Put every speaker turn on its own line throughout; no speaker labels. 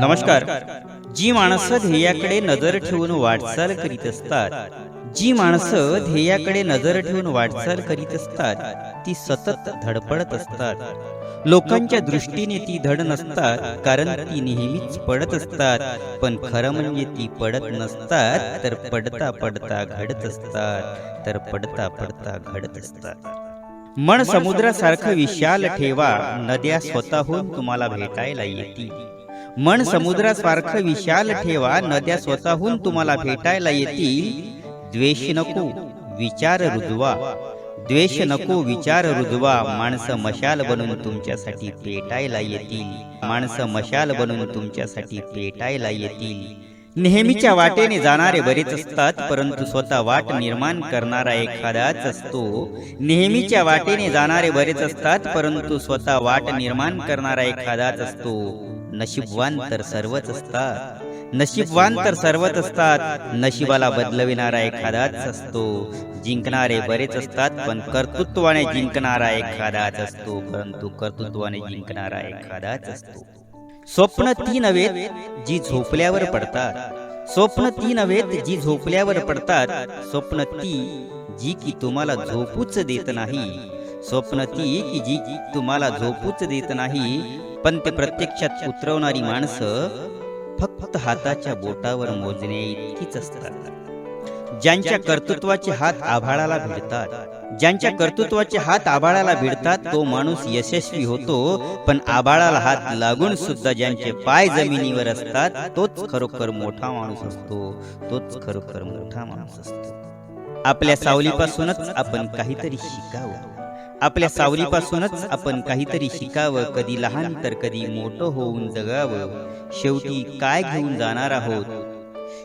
नमस्कार. जी माणसं ध्येयाकडे नजर ठेवून वाटचाल करीत असतात जी माणसं ध्येयाकडे नजर ठेवून वाटचाल करीत असतात ती सतत धडपडत असतात. लोकांच्या दृष्टीने ती धड नसतात कारण ती नेहमीच पडत असतात. पण खरं म्हणजे ती पडत नसतात तर पडता पडता घडत असतात तर पडता पडता घडत असतात. मन समुद्रासारखं विशाल ठेवा नद्या स्वतःहून तुम्हाला भेटायला येतील. मन समुद्रासारखं विशाल ठेवा नद्या स्वतःहून तुम्हाला भेटायला येतील. द्वेष नको विचार रुजवा. द्वेष नको विचार रुजवा. माणसं मशाल बनून तुमच्यासाठी पेटायला येतील. माणसं मशाल बनून तुमच्यासाठी पेटायला येतील. नेहमीच्या वाटेने जाणारे बरेच असतात परंतु स्वतः वाट निर्माण करणारा एखादाच असतो. नेहमीच्या वाटेने जाणारे बरेच असतात परंतु स्वतः वाट निर्माण करणारा एखादाच असतो. नशीबवान तर सर्वच असतात. नशीबवान तर सर्वच असतात. नशिबाला बदलविणारा एखादाच असतो. जिंकणारे बरेच असतात पण कर्तृत्वाने जिंकणारा एखादाच असतो. परंतु कर्तृत्वाने जिंकणारा एखादाच असतो. स्वप्न ती नव्हेत जी झोपल्यावर पडतात. स्वप्न ती नव्हेत जी झोपल्यावर पडतात. स्वप्न ती जी की तुम्हाला झोपूच देत नाही. स्वप्न ती की जी की तुम्हाला झोपूच देत नाही. पण ते प्रत्यक्षात उतरवणारी माणसं फक्त हाताच्या बोटावर मोजणे इतकीच असतात. ज्यांच्या कर्तृत्वाचे हात आभाळाला भिडतात ज्यांच्या कर्तृत्वाचे हात आभाळाला भिडतात तो माणूस यशस्वी होतो पण आभाळाला हात लागून सुद्धा ज्यांचे पाय जमिनीवर असतात तोच खरोखर मोठा माणूस असतो तोच खरोखर मोठा माणूस असतो. आपल्या सावलीपासूनच आपण काहीतरी शिकावं. आपल्या सावलीपासूनच आपण काहीतरी शिकावं कधी लहान तर कधी मोठं होऊन जगावं. शेवटी काय घेऊन जाणार आहोत?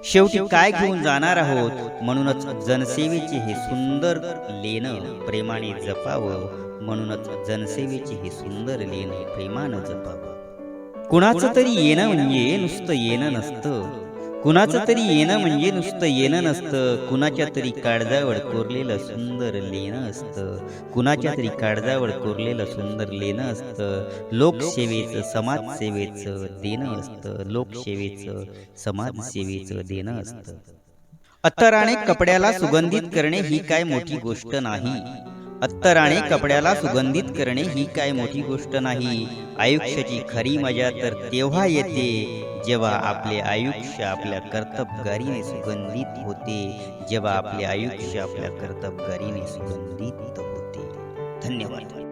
शेवटी काय घेऊन जाणार आहोत? म्हणूनच जनसेवेचे हे सुंदर लेणं प्रेमाने जपावं. म्हणूनच जनसेवेचे हे सुंदर लेणं प्रेमानं जपावं. कुणाचं तरी येणं म्हणजे नुसतं येणं नसतं. कुणाचं तरी येणं म्हणजे नुसतं येणं नसतं. कुणाच्या तरी काळजावर कोरलेलं सुंदर लेणं असतं. कुणाच्या तरी काळजावर कोरलेलं सुंदर लेणं असतं. लोकसेवेचं समाजसेवेचं देणं असतं. लोकसेवेचं समाजसेवेचं देणं असतं. अत्तराने कपड्याला सुगंधित करणे ही काय मोठी गोष्ट नाही. अत्तराने कपड्याला सुगंधित करणे ही काय मोठी गोष्ट नाही. आयुष्याची खरी मजा तर तेव्हा येते. जेव्हा आपले आयुष्य आपल्या कर्तबगारीने सुगंधित होते जेव्हा आपले आयुष्य आपल्या कर्तबगारीने सुगंधित होते. धन्यवाद.